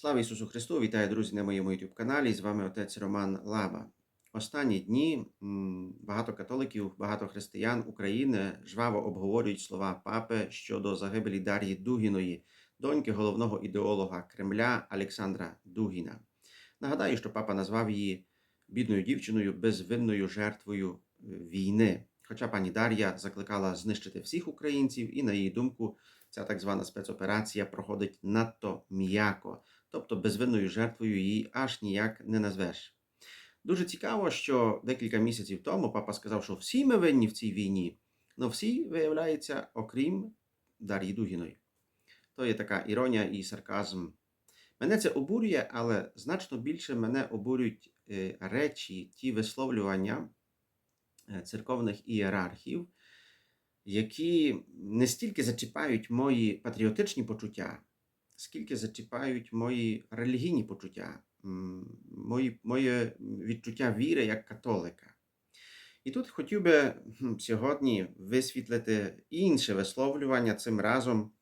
Слава Ісусу Христу! Вітаю, друзі, на моєму YouTube каналі. З вами отець Роман Лаба. Останні дні багато католиків, багато християн України жваво обговорюють слова папи щодо загибелі Дар'ї Дугіної, доньки головного ідеолога Кремля Олександра Дугіна. Нагадаю, що папа назвав її бідною дівчиною, безвинною жертвою е, війни. Хоча пані Дар'я закликала знищити всіх українців, і, на її думку, ця так звана спецоперація проходить надто м'яко, тобто безвинною жертвою її аж ніяк не назвеш. Дуже цікаво, що декілька місяців тому папа сказав, що всі ми винні в цій війні, але всі, виявляється, окрім Дар'ї Дугіної. То є така іронія і сарказм. Мене це обурює, але значно більше мене обурюють е, речі, ті висловлювання е, церковних ієрархів, які не стільки зачіпають мої патріотичні почуття, скільки зачіпають мої релігійні почуття, мої, моє відчуття віри як католика. І тут хотів би сьогодні висвітлити інше висловлювання цим разом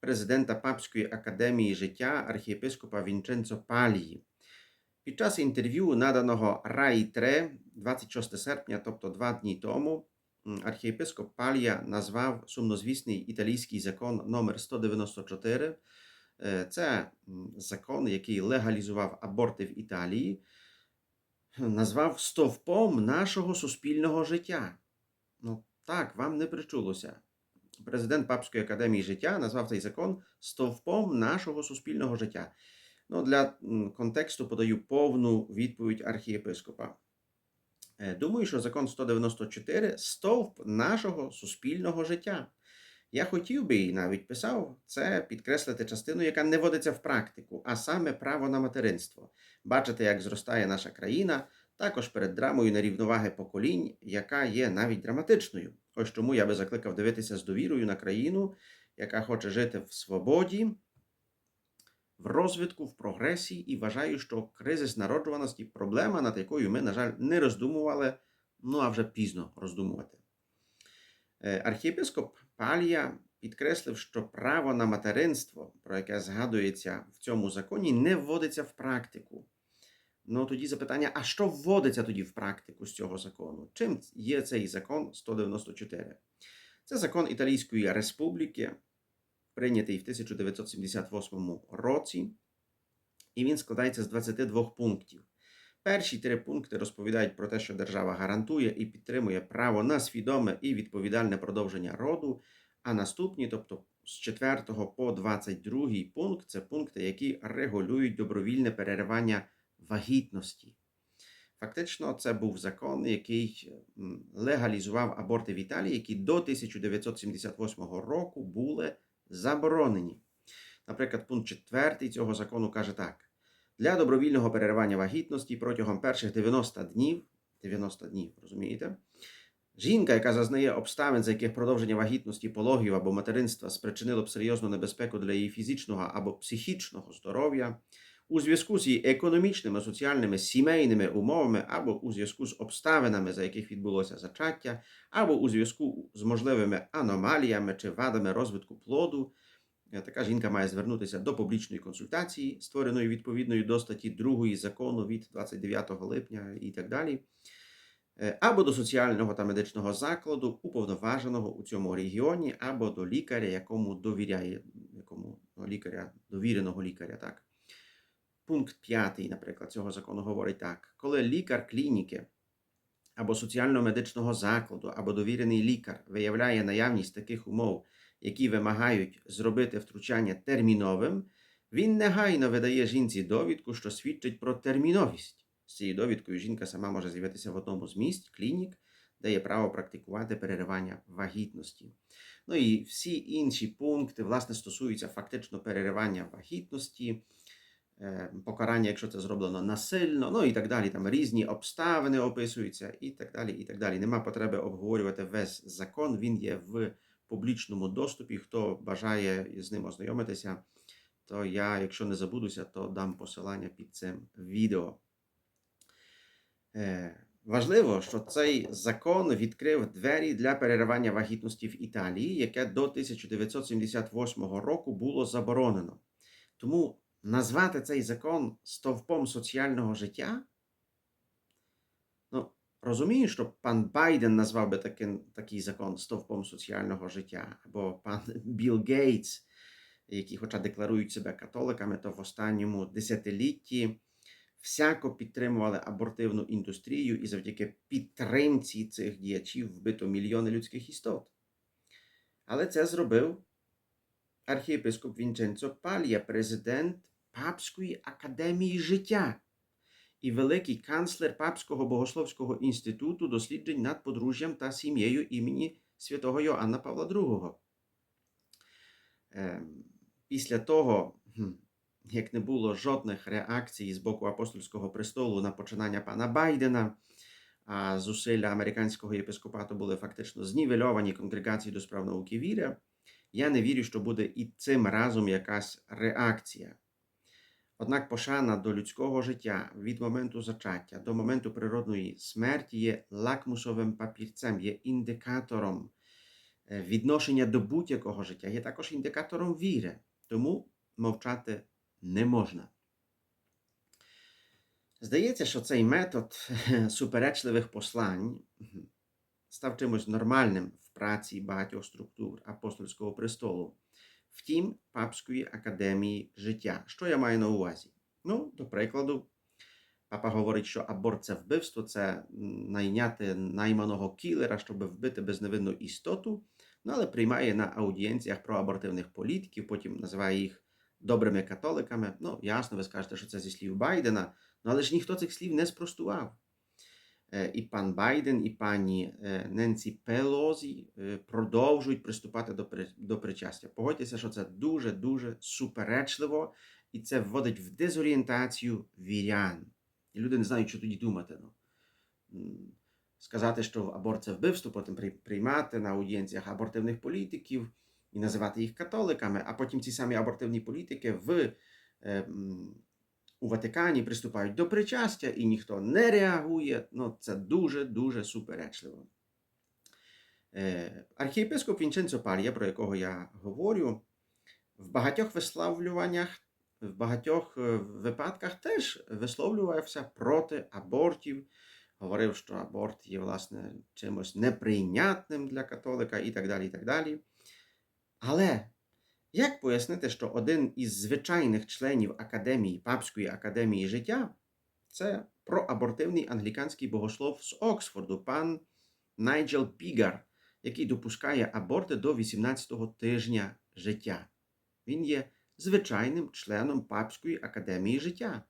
президента Папської академії життя архієпископа Вінченцо Палії. Під час інтерв'ю, наданого Раї 3, 26 серпня, тобто два дні тому, архієпископ Палія назвав сумнозвісний італійський закон номер 194. Е, Це закон, який легалізував аборти в Італії, назвав стовпом нашого суспільного життя. Ну так, вам не причулося. Президент Папської академії життя назвав цей закон стовпом нашого суспільного життя. Ну, для контексту подаю повну відповідь архієпископа. Е, Думаю, що закон 194 стовп нашого суспільного життя. Я хотів би і навіть писав це підкреслити частину, яка не водиться в практику, а саме право на материнство. Бачите, як зростає наша країна, також перед драмою нерівноваги поколінь, яка є навіть драматичною. Ось чому я би закликав дивитися з довірою на країну, яка хоче жити в свободі, в розвитку, в прогресі, і вважаю, що кризис народжуваності проблема, над якою ми, на жаль, не роздумували, ну а вже пізно роздумувати. Е, Архієпископ Палія підкреслив, що право на материнство, про яке згадується в цьому законі, не вводиться в практику. Ну тоді запитання: а що вводиться тоді в практику з цього закону? Чим є цей закон 194? Це закон Італійської Республіки, прийнятий в 1978 році, і він складається з 22 пунктів. Перші три пункти розповідають про те, що держава гарантує і підтримує право на свідоме і відповідальне продовження роду. А наступні, тобто з 4 по 22 пункт, це пункти, які регулюють добровільне переривання вагітності. Фактично, це був закон, який легалізував аборти в Італії, які до 1978 року були заборонені. Наприклад, пункт 4 цього закону каже так: для добровільного переривання вагітності протягом перших 90 днів, 90 днів, розумієте? Жінка, яка зазнає обставин, за яких продовження вагітності, пологів або материнства спричинило б серйозну небезпеку для її фізичного або психічного здоров'я, у зв'язку з її економічними, соціальними, сімейними умовами, або у зв'язку з обставинами, за яких відбулося зачаття, або у зв'язку з можливими аномаліями чи вадами розвитку плоду, така жінка має звернутися до публічної консультації, створеної відповідною до статті 2 закону від 29 липня і так далі. Е, Або до соціального та медичного закладу, уповноваженого у цьому регіоні, або до лікаря, якому довіряє, якому ну, лікаря, довіреного лікаря, так. Пункт 5, наприклад, цього закону говорить так: коли лікар клініки або соціально-медичного закладу, або довірений лікар виявляє наявність таких умов, які вимагають зробити втручання терміновим, він негайно видає жінці довідку, що свідчить про терміновість. З цією довідкою жінка сама може з'явитися в одному з місць, клінік, де є право практикувати переривання вагітності. Ну і всі інші пункти, власне, стосуються фактично переривання вагітності, е, покарання, якщо це зроблено насильно, ну і так далі. Там різні обставини описуються, і так далі. і так далі. Нема потреби обговорювати весь закон. Він є в публічному доступі. Хто бажає з ним ознайомитися, то я, якщо не забудуся, то дам посилання під цим відео. Е, Важливо, що цей закон відкрив двері для переривання вагітності в Італії, яке до 1978 року було заборонено. Тому назвати цей закон стовпом соціального життя? Розумію, що пан Байден назвав би такий, такий закон стовпом соціального життя, або пан Білл Гейтс, які, хоча декларують себе католиками, то в останньому десятилітті всяко підтримували абортивну індустрію і завдяки підтримці цих діячів вбито мільйони людських істот. Але це зробив архієпископ Вінченцо Палія, президент Папської академії життя і великий канцлер Папського богословського інституту досліджень над подружжям та сім'єю імені святого Йоанна Павла II. Ем, Після того, як не було жодних реакцій з боку апостольського престолу на починання пана Байдена, а зусилля американського єпископату були фактично знівельовані конгрегації до справ науки віри, я не вірю, що буде і цим разом якась реакція. Однак пошана до людського життя від моменту зачаття до моменту природної смерті є лакмусовим папірцем, є індикатором е, відношення до будь-якого життя, є також індикатором віри. Тому мовчати не можна. Здається, що цей метод суперечливих послань став чимось нормальним в праці багатьох структур апостольського престолу. Втім, Папської академії життя. Що я маю на увазі? Ну, до прикладу, папа говорить, що аборт це вбивство, це найняти найманого кілера, щоб вбити безневинну істоту, ну, але приймає на аудієнціях про абортивних політиків, потім називає їх добрими католиками. Ну, ясно, ви скажете, що це зі слів Байдена, ну, але ж ніхто цих слів не спростував. Е, І пан Байден, і пані е, Ненсі Пелозі е, продовжують приступати до, до причастя. Погодьтеся, що це дуже-дуже суперечливо, і це вводить в дезорієнтацію вірян. І люди не знають, що тоді думати. Ну. Сказати, що аборт це вбивство, потім приймати на аудієнціях абортивних політиків і називати їх католиками, а потім ці самі абортивні політики в, у Ватикані приступають до причастя і ніхто не реагує. Ну, це дуже-дуже суперечливо. Е, Архієпископ Вінченцо Парія, про якого я говорю, в багатьох висловлюваннях, в багатьох е, випадках теж висловлювався проти абортів, говорив, що аборт є, власне, чимось неприйнятним для католика і так далі. і так далі. Але як пояснити, що один із звичайних членів Академії, Папської академії життя це проабортивний англіканський богослов з Оксфорду, пан Найджел Пігар, який допускає аборти до 18-го тижня життя. Він є звичайним членом Папської академії життя.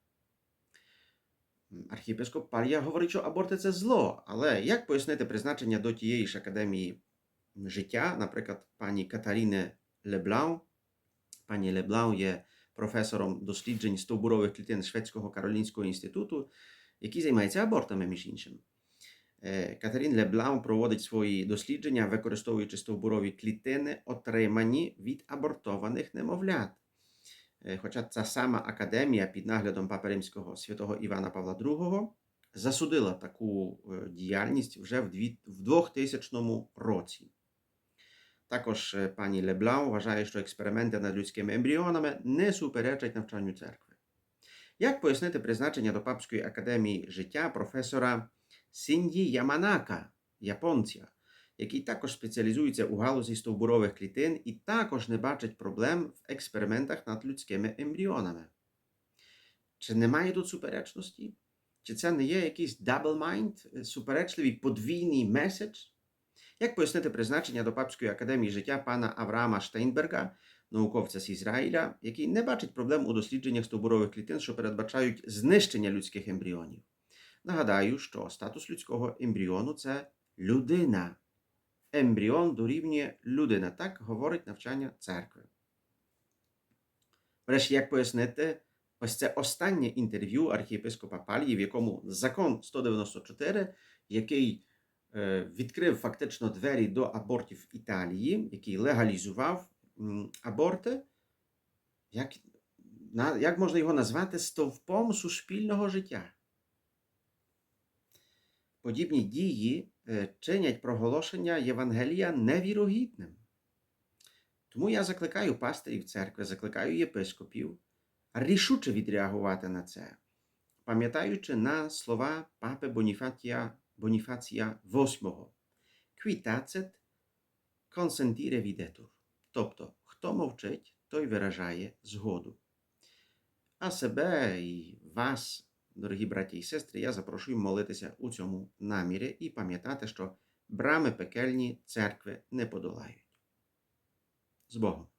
Архієпископ Парія говорить, що аборти це зло, але як пояснити призначення до тієї ж академії життя, наприклад, пані Катаріни Леблау. Пані Леблау є професором досліджень стовбурових клітин Шведського Каролінського інституту, який займається абортами, між іншим. Е, Катерін Леблау проводить свої дослідження, використовуючи стовбурові клітини, отримані від абортованих немовлят. Е, Хоча ця сама академія під наглядом Папи Римського святого Івана Павла II засудила таку е, діяльність вже в 2000 році. Також е, пані Леблау вважає, що експерименти над людськими ембріонами не суперечать навчанню церкви. Як пояснити призначення до Папської академії життя професора Сінді Яманака, японця, який також спеціалізується у галузі стовбурових клітин і також не бачить проблем в експериментах над людськими ембріонами? Чи немає тут суперечності? Чи це не є якийсь double mind, е, суперечливий подвійний меседж? Як пояснити призначення до Папської академії життя пана Авраама Штейнберга, науковця з Ізраїля, який не бачить проблем у дослідженнях стовбурових клітин, що передбачають знищення людських ембріонів? Нагадаю, що статус людського ембріону це людина. Ембріон дорівнює людина. Так говорить навчання церкви. Врешті, як пояснити ось це останнє інтерв'ю архієпископа Палії, в якому закон 194, який відкрив фактично двері до абортів Італії, який легалізував аборти, як, як можна його назвати стовпом суспільного життя? Подібні дії е, чинять проголошення Євангелія невірогідним. Тому я закликаю пастирів церкви, закликаю єпископів рішуче відреагувати на це, пам'ятаючи на слова папи Боніфатія, Боніфація VIII. Квітацет consentire videtur. Тобто, хто мовчить, той виражає згоду. А себе і вас, дорогі браті і сестри, я запрошую молитися у цьому намірі і пам'ятати, що брами пекельні церкви не подолають. З Богом!